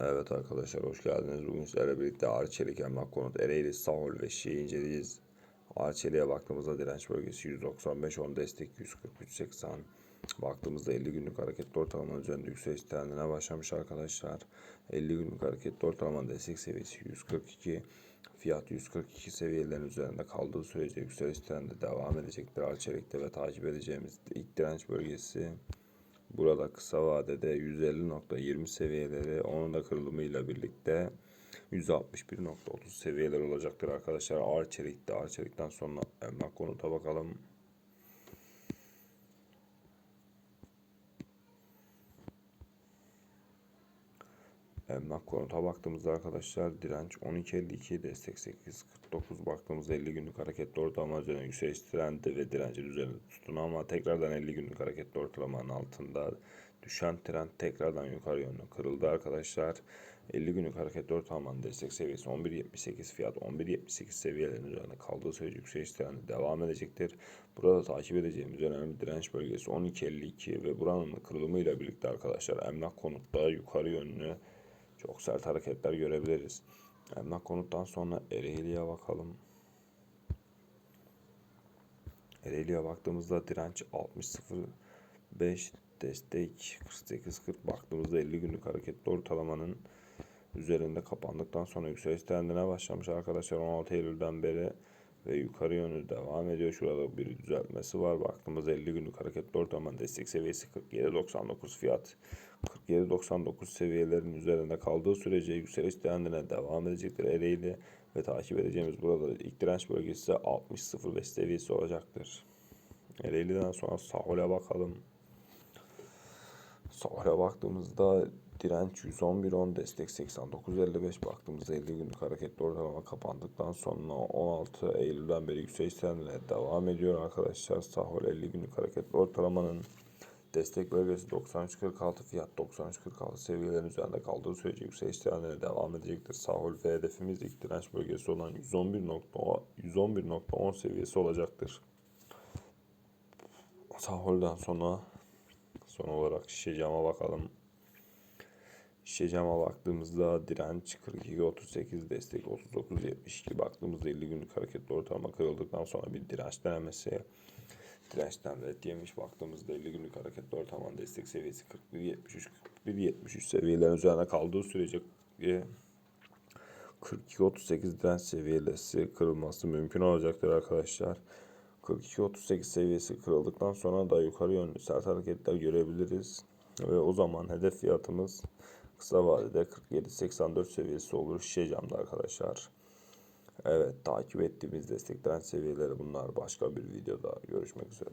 Evet arkadaşlar hoş geldiniz. Bugün sizlerle birlikte Arçelik Emlak Konut Ereğli Sahol ve Şii'yi inceleyeceğiz. Arçelik'e baktığımızda direnç bölgesi 195 10 destek 143 80. Baktığımızda 50 günlük hareketli ortalama üzerinde yükseliş trendine başlamış arkadaşlar. 50 günlük hareketli ortalama destek seviyesi 142. Fiyat 142 seviyelerin üzerinde kaldığı sürece yükseliş trendi devam edecektir. Arçelik'te ve takip edeceğimiz ilk direnç bölgesi Burada kısa vadede 150.20 seviyeleri onun da kırılımıyla birlikte 161.30 seviyeler olacaktır arkadaşlar. Ağır çelikte ağır çelikten sonra emlak konuta bakalım. Emlak konuta baktığımızda arkadaşlar direnç 12.52 destek 8.49 baktığımızda 50 günlük hareketli ortalama üzerine yükseliş trendi ve direncin üzerinde tutun ama tekrardan 50 günlük hareketli ortalamanın altında düşen trend tekrardan yukarı yönlü kırıldı arkadaşlar. 50 günlük hareketli ortalamanın destek seviyesi 11.78 fiyat 11.78 seviyelerinin üzerinde kaldığı sürece yükseliş trendi devam edecektir. Burada takip edeceğimiz önemli direnç bölgesi 12.52 ve buranın kırılımıyla birlikte arkadaşlar emlak konutta yukarı yönlü çok sert hareketler görebiliriz. Emlak konuttan sonra Ereğli'ye bakalım. Ereğli'ye baktığımızda direnç 60.05 destek 48.40 baktığımızda 50 günlük hareketli ortalamanın üzerinde kapandıktan sonra yükseliş trendine başlamış arkadaşlar 16 Eylül'den beri ve yukarı yönlü devam ediyor. Şurada bir düzeltmesi var. Baktığımızda 50 günlük hareketli ortalamanın destek seviyesi 47.99 fiyat 47.99 seviyelerin üzerinde kaldığı sürece yükseliş trendine devam edecektir Ereğli ve takip edeceğimiz burada ilk direnç bölgesi 60.05 seviyesi olacaktır. Ereğli'den sonra Sahol'e bakalım. Sahol'e baktığımızda direnç 111.10 destek 89.55 baktığımızda 50 günlük hareketli ortalama kapandıktan sonra 16 Eylül'den beri yükseliş trendine devam ediyor arkadaşlar. Sahol 50 günlük hareketli ortalamanın Destek bölgesi 93.46 fiyat 93.46 seviyelerin üzerinde kaldığı sürece yükseliş trendine devam edecektir. Sahol ve hedefimiz ilk direnç bölgesi olan 111.10 111.10 seviyesi olacaktır. Sahol'dan sonra son olarak şişe cama bakalım. Şişe cama baktığımızda direnç 42.38 destek 39.72 baktığımızda 50 günlük hareketli ortalama kırıldıktan sonra bir direnç denemesi dirençten red yemiş. Baktığımızda 50 günlük hareketli ortalama destek seviyesi 41.73 41.73 seviyelerin üzerine kaldığı sürece 42.38 direnç seviyesi kırılması mümkün olacaktır arkadaşlar. 42.38 seviyesi kırıldıktan sonra da yukarı yönlü sert hareketler görebiliriz. Ve o zaman hedef fiyatımız kısa vadede 47.84 seviyesi olur şişe camda arkadaşlar. Evet takip ettiğimiz destekleyen seviyeleri bunlar. Başka bir videoda görüşmek üzere.